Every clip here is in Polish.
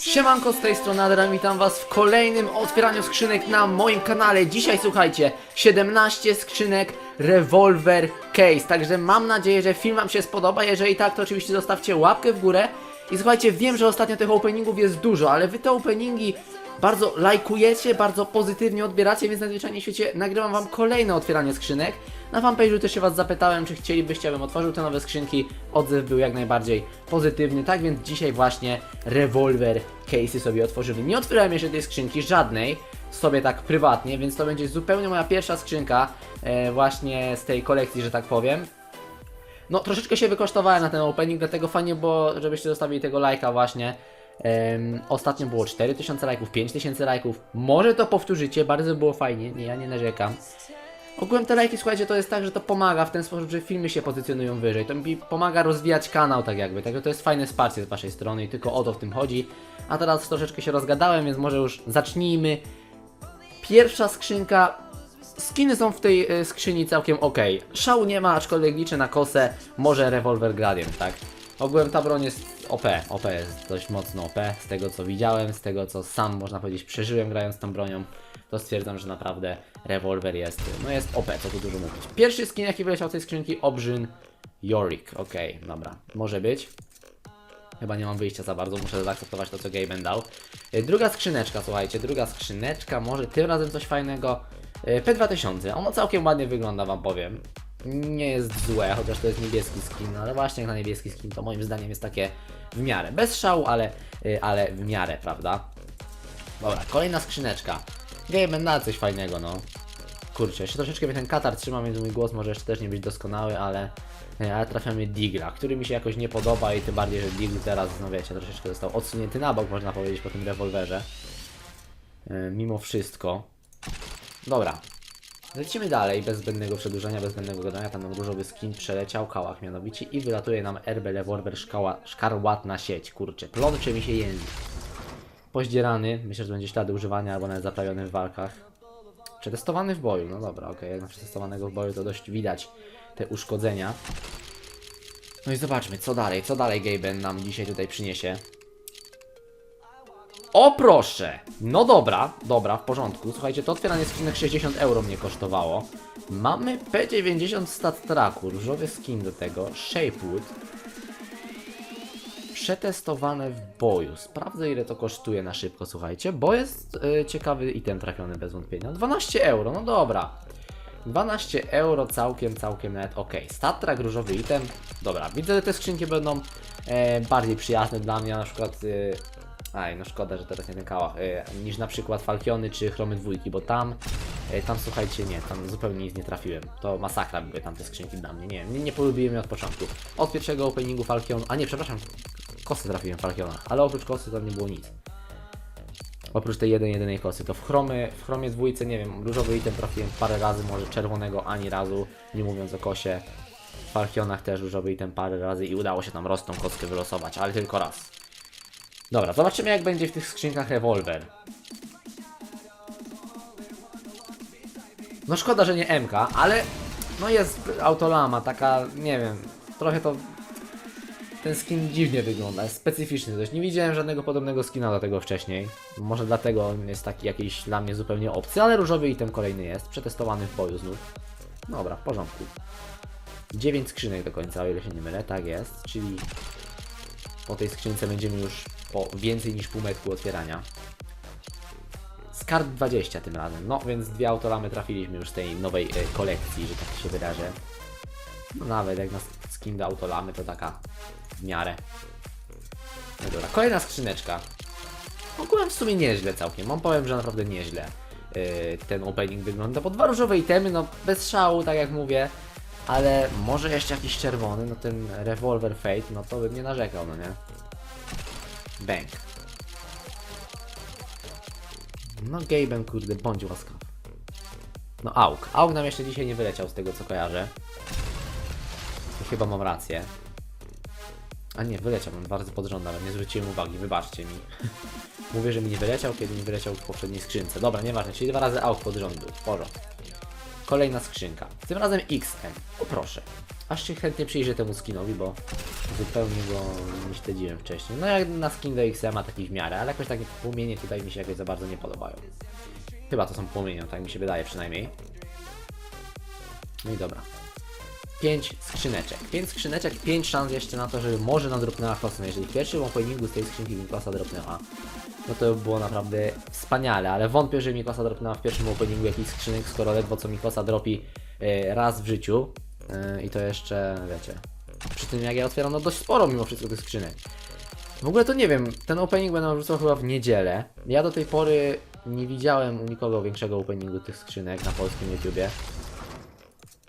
Siemanko, z tej strony Adrian, witam was w kolejnym otwieraniu skrzynek na moim kanale. Dzisiaj słuchajcie, 17 skrzynek Revolver Case, także mam nadzieję, że film wam się spodoba. Jeżeli tak, to oczywiście zostawcie łapkę w górę. I słuchajcie, wiem, że ostatnio tych openingów jest dużo, ale wy te openingi bardzo lajkujecie, bardzo pozytywnie odbieracie, więc na zwyczajnie świecie nagrywam wam kolejne otwieranie skrzynek. Na fanpage'u też się was zapytałem, czy chcielibyście, abym otworzył te nowe skrzynki. Odzew był jak najbardziej pozytywny, tak więc dzisiaj właśnie rewolwer case'y sobie otworzyli. Nie otwierałem jeszcze tej skrzynki, żadnej, sobie tak prywatnie, więc to będzie zupełnie moja pierwsza skrzynka e, właśnie z tej kolekcji, że tak powiem. No, troszeczkę się wykosztowałem na ten opening, dlatego fajnie było, żebyście zostawili tego lajka właśnie. Em, ostatnio było 4000 lajków, 5000 lajków. Może to powtórzycie, bardzo było fajnie, nie, ja nie narzekam. Ogółem te lajki, słuchajcie, to jest tak, że to pomaga w ten sposób, że filmy się pozycjonują wyżej. To mi pomaga rozwijać kanał tak jakby, także to jest fajne wsparcie z waszej strony i tylko o to w tym chodzi. A teraz troszeczkę się rozgadałem, więc może już zacznijmy. Pierwsza skrzynka. Skiny są w tej e, skrzyni całkiem ok. Szału nie ma, aczkolwiek liczę na kosę. Może rewolwer Gradient, tak? Ogółem ta broń jest OP. OP jest dość mocno OP. Z tego co widziałem, z tego co sam można powiedzieć przeżyłem grając tą bronią, to stwierdzam, że naprawdę rewolwer jest, no jest OP, co tu dużo mówić. Pierwszy skin jaki wyleciał z tej skrzynki, Obrzyn Yorick. Okej, dobra, może być. Chyba nie mam wyjścia za bardzo, muszę zaakceptować to, co Gaben dał. Y, Druga skrzyneczka, słuchajcie, druga skrzyneczka, może tym razem coś fajnego. Y, P2000, ono całkiem ładnie wygląda, wam powiem. Nie jest złe, chociaż to jest niebieski skin, ale właśnie jak na niebieski skin, to moim zdaniem jest takie w miarę. Bez szału, ale, y, ale w miarę, prawda? Dobra, kolejna skrzyneczka. Gaben da coś fajnego, no. Kurczę, jeszcze troszeczkę mnie ten katar trzyma, więc mój głos może jeszcze też nie być doskonały, ale, e, ale trafiamy Digla, który mi się jakoś nie podoba i tym bardziej, że Digl teraz, no wiecie, troszeczkę został odsunięty na bok, można powiedzieć, po tym rewolwerze. E, mimo wszystko. Dobra. Lecimy dalej, bez zbędnego przedłużenia, bez zbędnego gadania. Tam nam różowy skin przeleciał, kałach mianowicie i wylatuje nam RB szkała, szkarłatna sieć. Kurczę, plącze mi się język. Poździerany, myślę, że będzie ślady używania albo nawet zaprawiony w walkach. Przetestowany w boju, no dobra, okej, jak na przetestowanego w boju to dość widać te uszkodzenia. No i zobaczmy, co dalej, co dalej Gaben nam dzisiaj tutaj przyniesie. O proszę! No dobra, dobra, w porządku. Słuchajcie, to otwieranie skrzynek 60 euro mnie kosztowało. Mamy P90 Stat Tracku, różowy skin do tego, Shapewood. Przetestowane w boju. Sprawdzę ile to kosztuje na szybko, słuchajcie, bo jest y, ciekawy item trafiony bez wątpienia. 12 euro, no dobra. 12 euro całkiem, całkiem nawet ok. Statrak, różowy item. Dobra, widzę, że te skrzynki będą e, bardziej przyjazne dla mnie, na przykład... Y, aj, no szkoda, że teraz nie ten kałach, y, niż na przykład Falkiony czy Chromy dwójki, bo tam, y, tam słuchajcie, nie, tam zupełnie nic nie trafiłem. To masakra były tam te skrzynki dla mnie, nie, nie, nie polubiłem je od początku. Od pierwszego openingu Falkion, a nie, przepraszam, kosy trafiłem w Falkionach, ale oprócz kosy tam nie było nic. Oprócz tej jeden, jedynej kosy, to w chromie, w chromie dwójce, nie wiem, różowy item trafiłem parę razy, może czerwonego ani razu, nie mówiąc o kosie. W Falkionach też różowy item parę razy i udało się tam rosną kostkę wylosować, ale tylko raz. Dobra, zobaczymy jak będzie w tych skrzynkach rewolwer. No szkoda, że nie MK, ale no jest autolama, taka, nie wiem, trochę to ten skin dziwnie wygląda, jest specyficzny dość. Nie widziałem żadnego podobnego skina do tego wcześniej. Może dlatego on jest taki jakiś dla mnie zupełnie obcy, ale różowy item kolejny jest, przetestowany w boju znów. Dobra, w porządku. 9 skrzynek do końca, o ile się nie mylę, tak jest, czyli po tej skrzynce będziemy już po więcej niż pół metku otwierania. Skarb 20 tym razem, no więc dwie autolamy trafiliśmy już z tej nowej e, kolekcji, że tak się wyrażę. No nawet jak na skin do autolamy to taka w miarę. No dobra, kolejna skrzyneczka. Ogółem w sumie nieźle całkiem. Mam powiem, że naprawdę nieźle yy, ten opening wygląda. Bo dwa różowe itemy, no bez szału, tak jak mówię. Ale może jeszcze jakiś czerwony, no ten Revolver Fate, no to bym nie narzekał, no nie? Bang. No Gaben, kurde, bądź łaskaw. No Auk. Auk nam jeszcze dzisiaj nie wyleciał z tego co kojarzę. I chyba mam rację. A nie, wyleciał, mam dwa razy pod rząd, ale nie zwróciłem uwagi, wybaczcie mi. Mówię, że mi nie wyleciał, kiedy mi wyleciał w poprzedniej skrzynce. Dobra, nieważne, czyli dwa razy AUK pod rząd był, w porządku. Kolejna skrzynka, tym razem XM, o proszę. aż się chętnie przyjrzę temu skinowi, bo zupełnie go nie śledziłem wcześniej. No jak na skin do XM-a taki w miarę, ale jakoś takie płomienie tutaj mi się jakoś za bardzo nie podobają. Chyba to są płomienie, tak mi się wydaje przynajmniej. No i dobra. 5 skrzyneczek. 5 skrzyneczek, 5 szans jeszcze na to, żeby może nadropnęła klasa. No jeżeli w pierwszym openingu z tej skrzynki mi klasa dropnęła, no to by było naprawdę wspaniale, ale wątpię, że mi klasa dropnęła w pierwszym openingu jakiś skrzynek, skoro ledwo co mi klasa dropi e, raz w życiu. E, I to jeszcze, wiecie, przy tym jak ja otwieram, no dość sporo mimo wszystko tych skrzynek. W ogóle to nie wiem, ten opening będę wrzucał chyba w niedzielę. Ja do tej pory nie widziałem u nikogo większego openingu tych skrzynek na polskim YouTubie.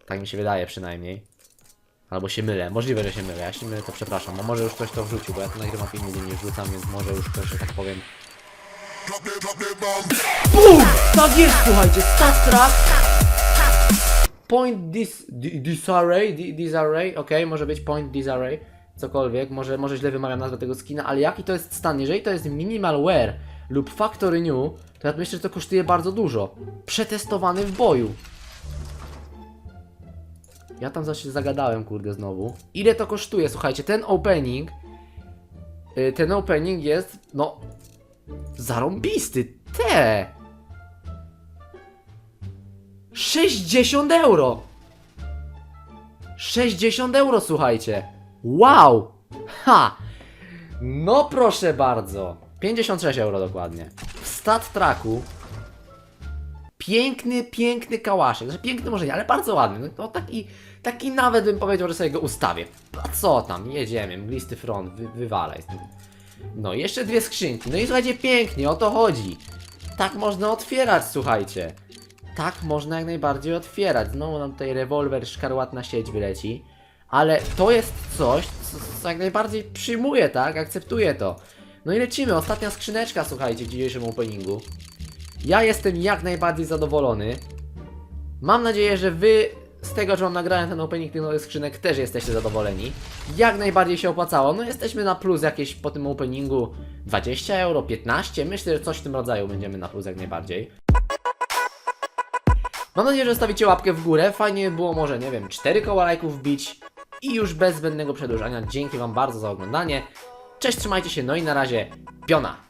Tak mi się wydaje przynajmniej. Albo się mylę, możliwe, że się mylę. Ja się mylę, to przepraszam. A może już ktoś to wrzucił, bo ja to nagrywam filmy, gdzie nie wrzucam, więc może już ktoś, że tak powiem. BUM! Tak jest, słuchajcie, stat track. Point dis, di- disarray, di- disarray, okej, może być point disarray, cokolwiek, może, może źle wymawiam nazwę tego skina, ale jaki to jest stan? Jeżeli to jest minimal wear lub factory new, to ja myślę, że to kosztuje bardzo dużo. Przetestowany w boju. Ja tam zaś się zagadałem, kurde, znowu. Ile to kosztuje? Słuchajcie, ten opening. y, ten opening jest, no. Zarąbisty. Te! 60 euro! 60 euro, słuchajcie. Wow! Ha! No proszę bardzo. 56 euro dokładnie. W stat tracku piękny, piękny kałaszek. Znaczy piękny może nie, ale bardzo ładny. No, to taki, taki nawet bym powiedział, że sobie go ustawię. A co tam, jedziemy, mglisty front, wy, wywalaj. No jeszcze dwie skrzynki. No i słuchajcie, pięknie, o to chodzi. Tak można otwierać, słuchajcie. Tak można jak najbardziej otwierać. Znowu nam tutaj rewolwer, szkarłatna sieć wyleci. Ale to jest coś, co, co jak najbardziej przyjmuję, tak? Akceptuję to. No i lecimy, ostatnia skrzyneczka, słuchajcie, w dzisiejszym openingu. Ja jestem jak najbardziej zadowolony. Mam nadzieję, że wy z tego, że mam nagrałem ten opening tych nowych skrzynek, też jesteście zadowoleni. Jak najbardziej się opłacało. No jesteśmy na plus jakieś po tym openingu 20 euro, 15. Myślę, że coś w tym rodzaju będziemy na plus jak najbardziej. Mam nadzieję, że zostawicie łapkę w górę. Fajnie by było może, nie wiem, 4 koła lajków wbić. I już bez zbędnego przedłużania. Dzięki wam bardzo za oglądanie. Cześć, trzymajcie się, no i na razie. Piona!